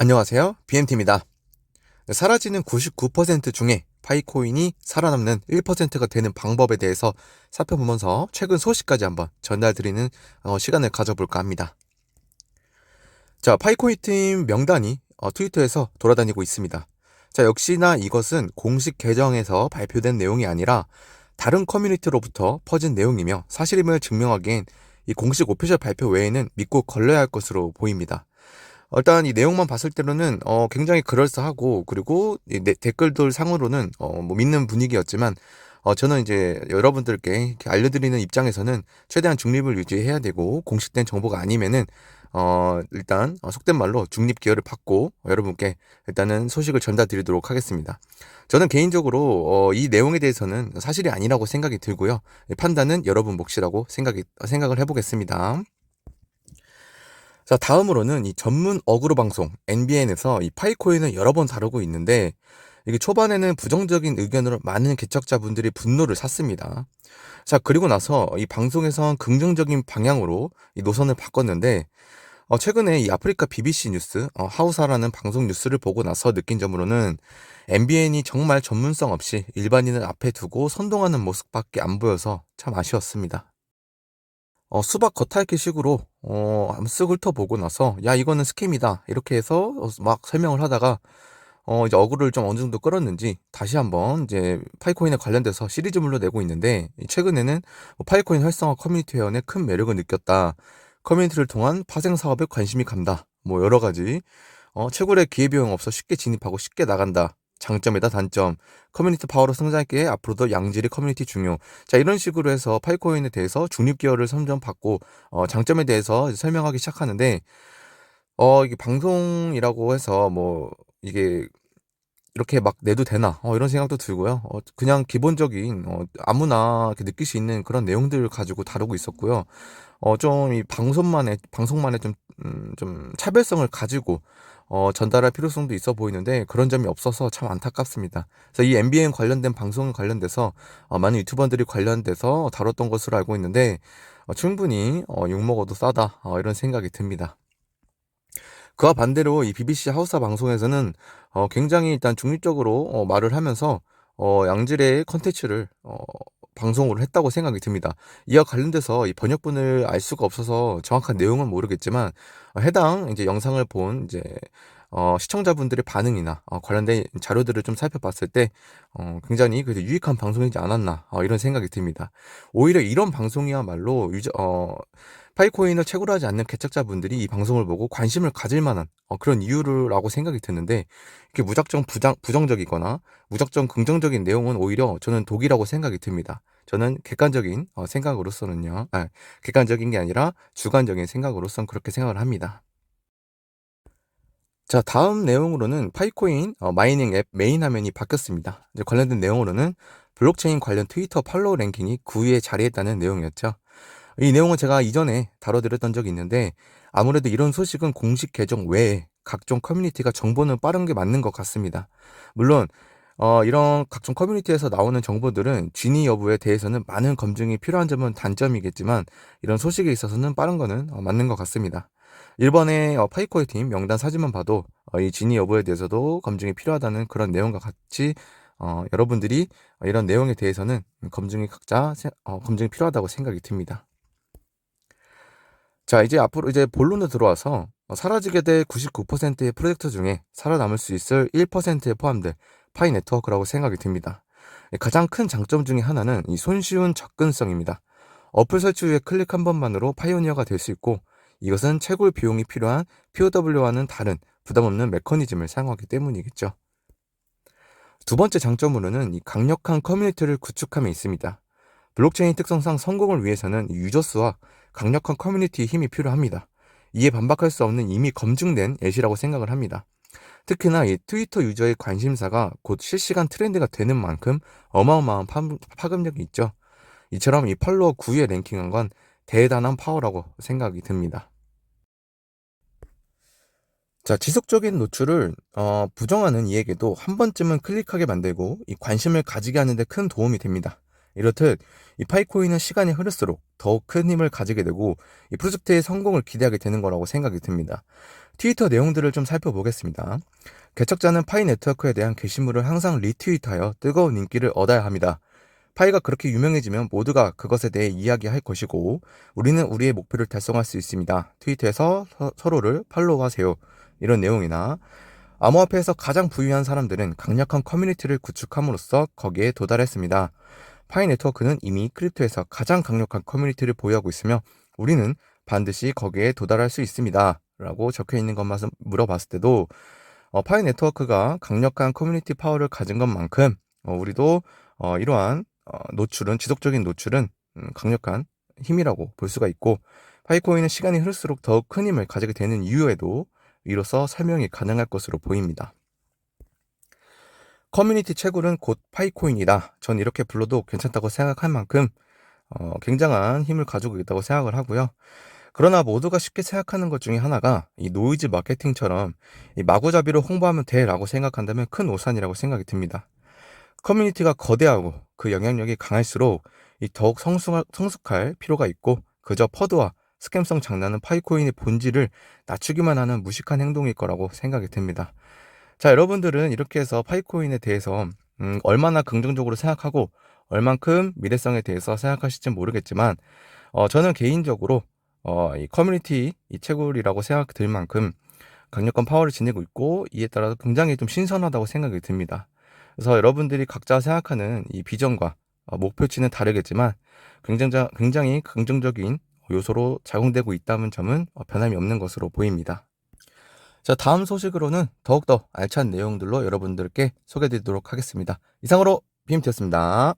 안녕하세요. BMT입니다. 사라지는 99% 중에 파이코인이 살아남는 1%가 되는 방법에 대해서 살펴보면서 최근 소식까지 한번 전달드리는 어, 시간을 가져볼까 합니다. 자, 파이코인 팀 명단이 어, 트위터에서 돌아다니고 있습니다. 자, 역시나 이것은 공식 계정에서 발표된 내용이 아니라 다른 커뮤니티로부터 퍼진 내용이며 사실임을 증명하기엔 이 공식 오피셜 발표 외에는 믿고 걸러야 할 것으로 보입니다. 일단 이 내용만 봤을 때로는 어 굉장히 그럴싸하고 그리고 이 네, 댓글들 상으로는 어 뭐 믿는 분위기였지만 어 저는 이제 여러분들께 알려드리는 입장에서는 최대한 중립을 유지해야 되고 공식된 정보가 아니면은 어 일단 어 속된 말로 중립 기여를 받고 여러분께 일단은 소식을 전달드리도록 하겠습니다. 저는 개인적으로 어 이 내용에 대해서는 사실이 아니라고 생각이 들고요. 판단은 여러분 몫이라고 생각이 생각을 해보겠습니다. 자, 다음으로는 이 전문 어그로 방송 NBN에서 이 파이코인을 여러 번 다루고 있는데 이게 초반에는 부정적인 의견으로 많은 개척자분들이 분노를 샀습니다. 자, 그리고 나서 이 방송에선 긍정적인 방향으로 이 노선을 바꿨는데 어, 최근에 이 아프리카 BBC 뉴스 어, 하우사라는 방송 뉴스를 보고 나서 느낀 점으로는 MBN이 정말 전문성 없이 일반인을 앞에 두고 선동하는 모습밖에 안 보여서 참 아쉬웠습니다. 어, 수박 겉핥기 식으로 어, 쓱 훑어보고 나서 야 이거는 스캠이다 이렇게 해서 어, 막 설명을 하다가 어, 이제 어그를 좀 어느 정도 끌었는지 다시 한번 이제 파이코인에 관련돼서 시리즈물로 내고 있는데 최근에는 뭐 파이코인 활성화 커뮤니티 회원의 큰 매력을 느꼈다. 커뮤니티를 통한 파생 사업에 관심이 간다. 뭐 여러 가지 어, 채굴의 기회비용 없어 쉽게 진입하고 쉽게 나간다. 장점이다 단점. 커뮤니티 파워로 성장했기에 앞으로도 양질의 커뮤니티 중요. 자 이런 식으로 해서 파이코인에 대해서 중립기여를 선점받고 어, 장점에 대해서 설명하기 시작하는데 어 이게 방송이라고 해서 뭐 이게 이렇게 막 내도 되나? 어, 이런 생각도 들고요. 어, 그냥 기본적인 어, 아무나 느낄 수 있는 그런 내용들을 가지고 다루고 있었고요. 어, 좀 이 방송만의 방송만의 좀, 음, 좀 차별성을 가지고 어, 전달할 필요성도 있어 보이는데 그런 점이 없어서 참 안타깝습니다. 그래서 이 MBN 관련된 방송 관련돼서 어, 많은 유튜버들이 관련돼서 다뤘던 것으로 알고 있는데 어, 충분히 어, 욕먹어도 싸다 어, 이런 생각이 듭니다. 그와 반대로 이 BBC 하우스 방송에서는 어, 굉장히 일단 중립적으로 어, 말을 하면서 어, 양질의 컨텐츠를 어, 방송으로 했다고 생각이 듭니다. 이와 관련돼서 이 번역본을 알 수가 없어서 정확한 내용은 모르겠지만 어, 해당 이제 영상을 본 이제 어, 시청자분들의 반응이나 어, 관련된 자료들을 좀 살펴봤을 때 어, 굉장히 그래도 유익한 방송이지 않았나 어, 이런 생각이 듭니다. 오히려 이런 방송이야말로 유저, 어, 파이코인을 채굴 하지 않는 개척자분들이 이 방송을 보고 관심을 가질 만한 어, 그런 이유라고 생각이 드는데 이게 무작정 부장, 부정적이거나 무작정 긍정적인 내용은 오히려 저는 독이라고 생각이 듭니다. 저는 객관적인 어, 생각으로서는요, 아, 객관적인 게 아니라 주관적인 생각으로선 그렇게 생각을 합니다. 자, 다음 내용으로는 파이코인 어, 마이닝 앱 메인 화면이 바뀌었습니다. 이제 관련된 내용으로는 블록체인 관련 트위터 팔로우 랭킹이 9위에 자리했다는 내용이었죠. 이 내용은 제가 이전에 다뤄드렸던 적이 있는데 아무래도 이런 소식은 공식 계정 외에 각종 커뮤니티가 정보는 빠른 게 맞는 것 같습니다. 물론 어, 이런 각종 커뮤니티에서 나오는 정보들은 진위 여부에 대해서는 많은 검증이 필요한 점은 단점이겠지만 이런 소식에 있어서는 빠른 거는 어, 맞는 것 같습니다. 일본의 어, 파이코의 팀 명단 사진만 봐도 어, 이 진위 여부에 대해서도 검증이 필요하다는 그런 내용과 같이 어, 여러분들이 이런 내용에 대해서는 검증이 각자 어, 검증이 필요하다고 생각이 듭니다. 자, 이제 앞으로 이제 본론으로 들어와서 어, 사라지게 될 99%의 프로젝트 중에 살아남을 수 있을 1%에 포함될 파이 네트워크라고 생각이 듭니다. 가장 큰 장점 중에 하나는 이 손쉬운 접근성입니다. 어플 설치 후에 클릭 한 번만으로 파이오니어가 될 수 있고 이것은 채굴 비용이 필요한 POW와는 다른 부담 없는 메커니즘을 사용하기 때문이겠죠. 두 번째 장점으로는 이 강력한 커뮤니티를 구축함에 있습니다. 블록체인 특성상 성공을 위해서는 유저 수와 강력한 커뮤니티의 힘이 필요합니다. 이에 반박할 수 없는 이미 검증된 예시라고 생각을 합니다. 특히나 이 트위터 유저의 관심사가 곧 실시간 트렌드가 되는 만큼 어마어마한 파, 급력이 있죠. 이처럼 이 팔로워 9위에 랭킹한 건 대단한 파워라고 생각이 듭니다. 자, 지속적인 노출을 어, 부정하는 이에게도 한 번쯤은 클릭하게 만들고 이 관심을 가지게 하는데 큰 도움이 됩니다. 이렇듯 이 파이코인은 시간이 흐를수록 더욱 큰 힘을 가지게 되고 이 프로젝트의 성공을 기대하게 되는 거라고 생각이 듭니다. 트위터 내용들을 좀 살펴보겠습니다. 개척자는 파이 네트워크에 대한 게시물을 항상 리트윗하여 뜨거운 인기를 얻어야 합니다. 파이가 그렇게 유명해지면 모두가 그것에 대해 이야기할 것이고 우리는 우리의 목표를 달성할 수 있습니다. 트위터에서 서, 로를 팔로우하세요. 이런 내용이나 암호화폐에서 가장 부유한 사람들은 강력한 커뮤니티를 구축함으로써 거기에 도달했습니다. 파이 네트워크는 이미 크립토에서 가장 강력한 커뮤니티를 보유하고 있으며 우리는 반드시 거기에 도달할 수 있습니다. 라고 적혀 있는 것만 물어봤을 때도 어, 파이 네트워크가 강력한 커뮤니티 파워를 가진 것만큼 어, 우리도 어, 이러한 어, 노출은 지속적인 노출은 음, 강력한 힘이라고 볼 수가 있고 파이코인은 시간이 흐를수록 더욱 큰 힘을 가지게 되는 이유에도 이로써 설명이 가능할 것으로 보입니다. 커뮤니티 채굴은 곧 파이코인이다. 전 이렇게 불러도 괜찮다고 생각할 만큼 어, 굉장한 힘을 가지고 있다고 생각을 하고요. 그러나 모두가 쉽게 생각하는 것 중에 하나가 이 노이즈 마케팅처럼 이 마구잡이로 홍보하면 돼라고 생각한다면 큰 오산이라고 생각이 듭니다. 커뮤니티가 거대하고 그 영향력이 강할수록 이 더욱 성숙할, 성숙할 필요가 있고 그저 퍼드와 스캠성 장난은 파이코인의 본질을 낮추기만 하는 무식한 행동일 거라고 생각이 듭니다. 자, 여러분들은 이렇게 해서 파이코인에 대해서 음, 얼마나 긍정적으로 생각하고 얼만큼 미래성에 대해서 생각하실지 모르겠지만 어, 저는 개인적으로 어, 이 커뮤니티 이 채굴이라고 생각이 들 만큼 강력한 파워를 지니고 있고 이에 따라서 굉장히 좀 신선하다고 생각이 듭니다. 그래서 여러분들이 각자 생각하는 이 비전과 어, 목표치는 다르겠지만 굉장히, 굉장히 긍정적인 요소로 작용되고 있다는 점은 어, 변함이 없는 것으로 보입니다. 자, 다음 소식으로는 더욱더 알찬 내용들로 여러분들께 소개드리도록 하겠습니다. 이상으로 BMT였습니다.